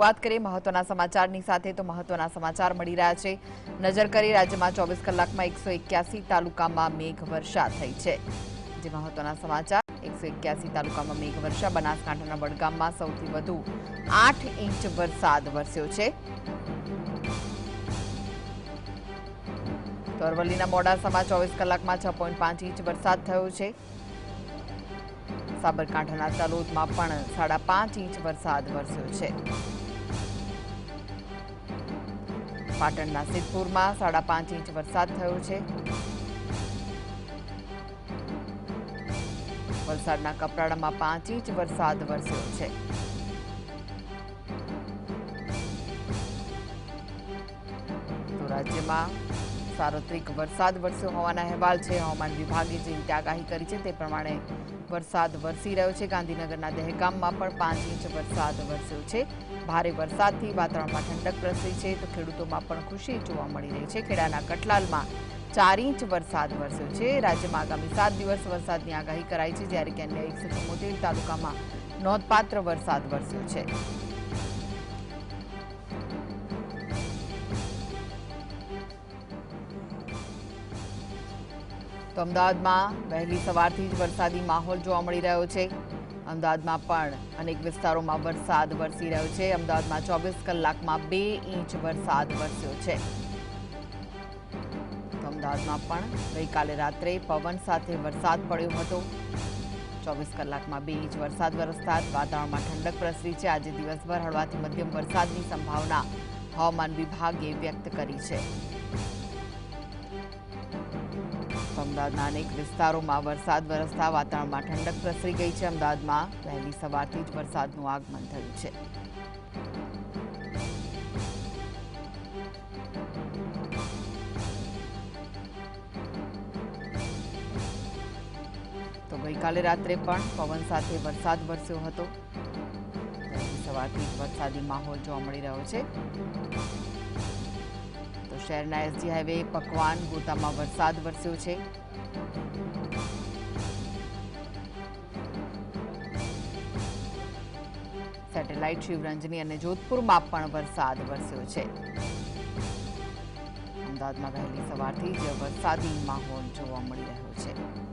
વાત કરીએ મહત્વના સમાચારની સાથે તો મહત્વના સમાચાર મળી રહ્યા છે. નજર કરી રાજ્યમાં ચોવીસ કલાકમાં એકસો એક્યાસી તાલુકામાં મેઘવર્ષા થઈ છે. જે મહત્વના સમાચાર, એકસો એક્યાસી તાલુકામાં મેઘવર્ષા, બનાસકાંઠાના વડગામમાં સૌથી વધુ આઠ ઇંચ વરસાદ વરસ્યો છે. તો અરવલ્લીના મોડાસામાં ચોવીસ કલાકમાં છ પોઈન્ટ પાંચ ઇંચ વરસાદ થયો છે. સાબરકાંઠાના તલોદમાં પણ સાડા પાંચ ઇંચ વરસાદ વરસ્યો છે. પાટણના સિદ્ધપુરમાં સાડા પાંચ ઇંચ વરસાદ થયો છે. વલસાડના કપરાડામાં પાંચ ઇંચ વરસાદ વરસ્યો છે. તો રાજ્યમાં સાર્વત્રિક વરસાદ વરસ્યો હોવાના અહેવાલ છે. હવામાન વિભાગે જે રીતે આગાહી કરી છે તે પ્રમાણે વરસાદ વરસી રહ્યો છે. ગાંધીનગરના દહેગામમાં પણ પાંચ ઇંચ વરસાદ વરસ્યો છે. ભારે વરસાદથી વાતાવરણમાં ઠંડક પ્રસરી છે તો ખેડૂતોમાં પણ ખુશી જોવા મળી રહી છે. ખેડાના કટલાલમાં ચાર ઇંચ વરસાદ વરસ્યો છે. રાજ્યમાં આગામી સાત દિવસ વરસાદની આગાહી કરાઈ છે. જ્યારે કે અન્ય એકસો તાલુકામાં નોંધપાત્ર વરસાદ વરસ્યો છે. તો અમદાવાદમાં વહેલી સવારથી જ વરસાદી માહોલ જોવા મળી રહ્યો છે. અમદાવાદમાં પણ અનેક વિસ્તારોમાં વરસાદ વરસી રહ્યો છે. અમદાવાદમાં ચોવીસ કલાકમાં બે ઇંચ વરસાદ વરસ્યો છે. તો અમદાવાદમાં પણ ગઈકાલે રાત્રે પવન સાથે વરસાદ પડ્યો હતો. ચોવીસ કલાકમાં બે ઇંચ વરસાદ વરસતા વાતાવરણમાં ઠંડક પ્રસરી છે. આજે દિવસભર હળવાથી મધ્યમ વરસાદની સંભાવના હવામાન વિભાગે વ્યક્ત કરી છે. અમદાવાદના અનેક વિસ્તારોમાં વરસાદ, વરસતા વાતાવરણમાં ઠંડક પ્રસરી ગઈ છે. અમદાવાદમાં વહેલી સવારથી જ વરસાદનું આગમન થયું છે. તો ગઈકાલે રાત્રે પણ પવન સાથે વરસાદ વરસ્યો હતો. સવારથી જ વરસાદી માહોલ જોવા મળી રહ્યો છે. શહેરના એસજી હાઈવે પકવાન ગોતામાં વરસાદ વરસ્યો છે. સેટેલાઇટ શિવરંજની અને જોધપુરમાં પણ વરસાદ વરસ્યો છે. અમદાવાદમાં વહેલી સવારથી જ વરસાદી માહોલ જોવા મળી રહ્યો છે.